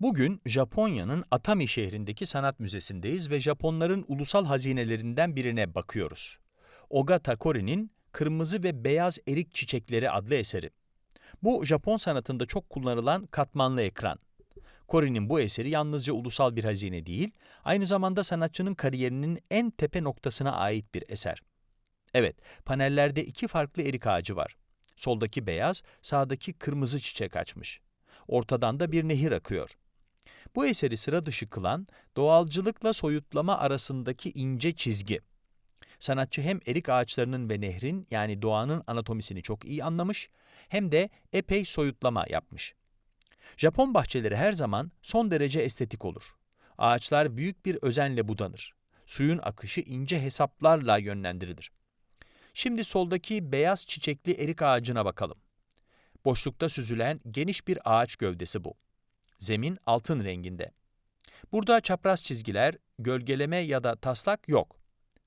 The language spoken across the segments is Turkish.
Bugün Japonya'nın Atami şehrindeki sanat müzesindeyiz ve Japonların ulusal hazinelerinden birine bakıyoruz. Ogata Kori'nin Kırmızı ve Beyaz Erik Çiçekleri adlı eseri. Bu Japon sanatında çok kullanılan katmanlı ekran. Kori'nin bu eseri yalnızca ulusal bir hazine değil, aynı zamanda sanatçının kariyerinin en tepe noktasına ait bir eser. Evet, panellerde iki farklı erik ağacı var. Soldaki beyaz, sağdaki kırmızı çiçek açmış. Ortadan da bir nehir akıyor. Bu eseri sıra dışı kılan doğalcılıkla soyutlama arasındaki ince çizgi. Sanatçı hem erik ağaçlarının ve nehrin yani doğanın anatomisini çok iyi anlamış hem de epey soyutlama yapmış. Japon bahçeleri her zaman son derece estetik olur. Ağaçlar büyük bir özenle budanır. Suyun akışı ince hesaplarla yönlendirilir. Şimdi soldaki beyaz çiçekli erik ağacına bakalım. Boşlukta süzülen geniş bir ağaç gövdesi bu. Zemin altın renginde. Burada çapraz çizgiler, gölgeleme ya da taslak yok.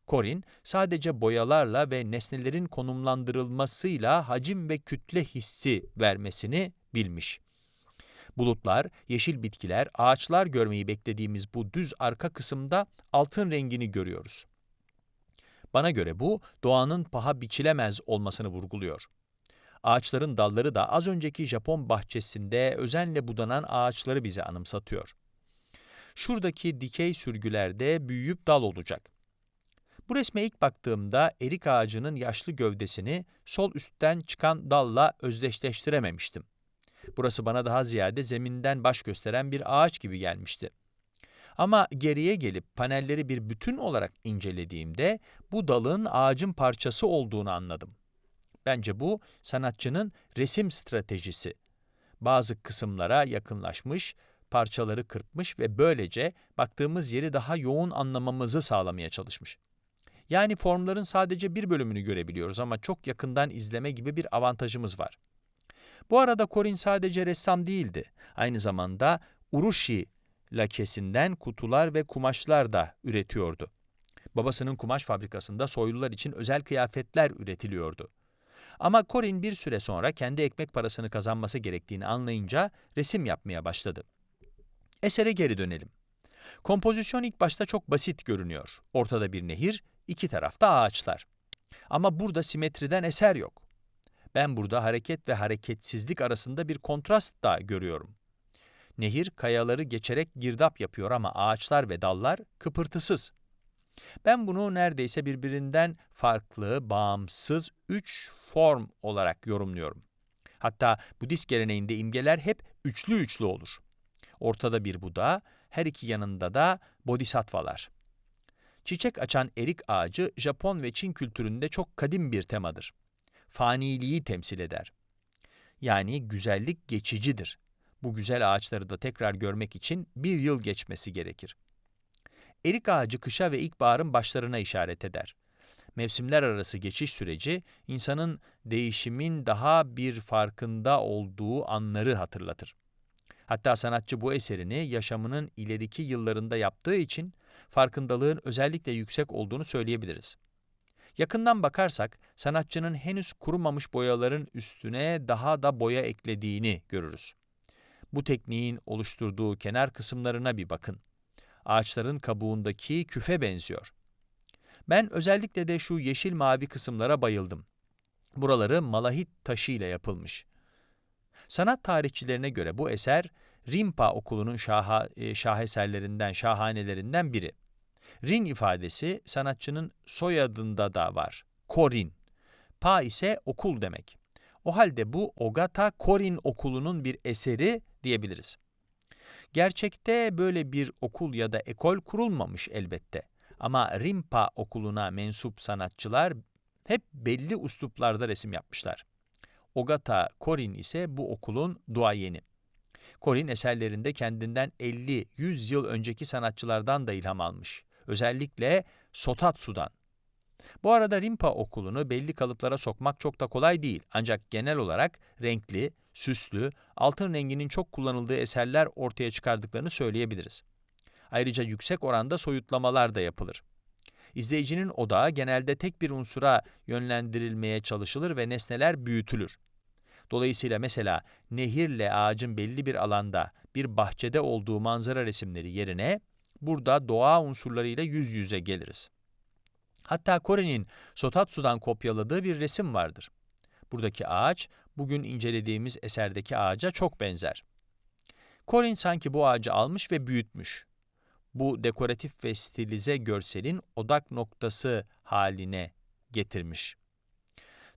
Korin sadece boyalarla ve nesnelerin konumlandırılmasıyla hacim ve kütle hissi vermesini bilmiş. Bulutlar, yeşil bitkiler, ağaçlar görmeyi beklediğimiz bu düz arka kısımda altın rengini görüyoruz. Bana göre bu, doğanın paha biçilemez olmasını vurguluyor. Ağaçların dalları da az önceki Japon bahçesinde özenle budanan ağaçları bize anımsatıyor. Şuradaki dikey sürgülerde büyüyüp dal olacak. Bu resme ilk baktığımda erik ağacının yaşlı gövdesini sol üstten çıkan dalla özdeşleştirememiştim. Burası bana daha ziyade zeminden baş gösteren bir ağaç gibi gelmişti. Ama geriye gelip panelleri bir bütün olarak incelediğimde bu dalın ağacın parçası olduğunu anladım. Bence bu sanatçının resim stratejisi. Bazı kısımlara yakınlaşmış, parçaları kırpmış ve böylece baktığımız yeri daha yoğun anlamamızı sağlamaya çalışmış. Yani formların sadece bir bölümünü görebiliyoruz ama çok yakından izleme gibi bir avantajımız var. Bu arada Corin sadece ressam değildi. Aynı zamanda urushi lakesinden kutular ve kumaşlar da üretiyordu. Babasının kumaş fabrikasında soylular için özel kıyafetler üretiliyordu. Ama Corin bir süre sonra kendi ekmek parasını kazanması gerektiğini anlayınca resim yapmaya başladı. Esere geri dönelim. Kompozisyon ilk başta çok basit görünüyor. Ortada bir nehir, iki tarafta ağaçlar. Ama burada simetriden eser yok. Ben burada hareket ve hareketsizlik arasında bir kontrast da görüyorum. Nehir kayaları geçerek girdap yapıyor ama ağaçlar ve dallar kıpırtısız. Ben bunu neredeyse birbirinden farklı, bağımsız üç form olarak yorumluyorum. Hatta Budist geleneğinde imgeler hep üçlü üçlü olur. Ortada bir Buda, her iki yanında da bodhisattvalar. Çiçek açan erik ağacı Japon ve Çin kültüründe çok kadim bir temadır. Faniliği temsil eder. Yani güzellik geçicidir. Bu güzel ağaçları da tekrar görmek için bir yıl geçmesi gerekir. Erik ağacı kışa ve ilkbaharın başlarına işaret eder. Mevsimler arası geçiş süreci, insanın değişimin daha bir farkında olduğu anları hatırlatır. Hatta sanatçı bu eserini yaşamının ileriki yıllarında yaptığı için farkındalığın özellikle yüksek olduğunu söyleyebiliriz. Yakından bakarsak sanatçının henüz kurumamış boyaların üstüne daha da boya eklediğini görürüz. Bu tekniğin oluşturduğu kenar kısımlarına bir bakın. Ağaçların kabuğundaki küfe benziyor. Ben özellikle de şu yeşil mavi kısımlara bayıldım. Buraları malahit taşı ile yapılmış. Sanat tarihçilerine göre bu eser Rimpa okulunun şaha, e, şaheserlerinden, şahanelerinden biri. Rin ifadesi sanatçının soyadında da var. Korin. Pa ise okul demek. O halde bu Ogata Korin okulunun bir eseri diyebiliriz. Gerçekte böyle bir okul ya da ekol kurulmamış elbette. Ama Rimpa okuluna mensup sanatçılar hep belli usluplarda resim yapmışlar. Ogata Korin ise bu okulun duayeni. Korin eserlerinde kendinden 50-100 yıl önceki sanatçılardan da ilham almış. Özellikle Sotatsu'dan. Bu arada Rimpa okulunu belli kalıplara sokmak çok da kolay değil. Ancak genel olarak renkli, süslü, altın renginin çok kullanıldığı eserler ortaya çıkardıklarını söyleyebiliriz. Ayrıca yüksek oranda soyutlamalar da yapılır. İzleyicinin odağı genelde tek bir unsura yönlendirilmeye çalışılır ve nesneler büyütülür. Dolayısıyla mesela nehirle ağacın belli bir alanda, bir bahçede olduğu manzara resimleri yerine burada doğa unsurlarıyla yüz yüze geliriz. Hatta Kore'nin Sotatsu'dan kopyaladığı bir resim vardır. Buradaki ağaç, bugün incelediğimiz eserdeki ağaca çok benzer. Korin sanki bu ağacı almış ve büyütmüş. Bu dekoratif ve stilize görselin odak noktası haline getirmiş.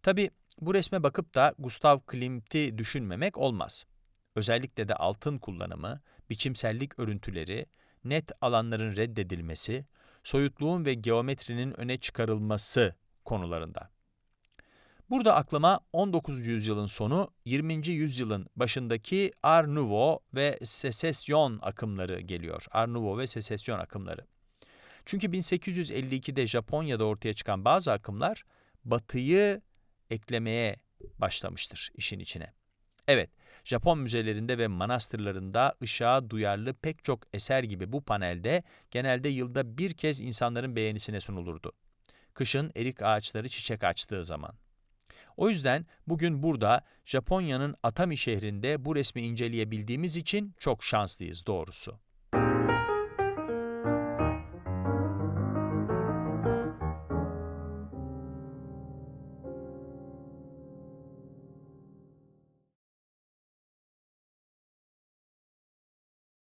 Tabi bu resme bakıp da Gustav Klimt'i düşünmemek olmaz. Özellikle de altın kullanımı, biçimsellik örüntüleri, net alanların reddedilmesi, soyutluğun ve geometrinin öne çıkarılması konularında. Burada aklıma 19. yüzyılın sonu, 20. yüzyılın başındaki Art Nouveau ve Secession akımları geliyor. Art Nouveau ve Secession akımları. Çünkü 1852'de Japonya'da ortaya çıkan bazı akımlar, Batı'yı eklemeye başlamıştır işin içine. Evet, Japon müzelerinde ve manastırlarında ışığa duyarlı pek çok eser gibi bu panelde genelde yılda bir kez insanların beğenisine sunulurdu. Kışın erik ağaçları çiçek açtığı zaman. O yüzden bugün burada Japonya'nın Atami şehrinde bu resmi inceleyebildiğimiz için çok şanslıyız doğrusu.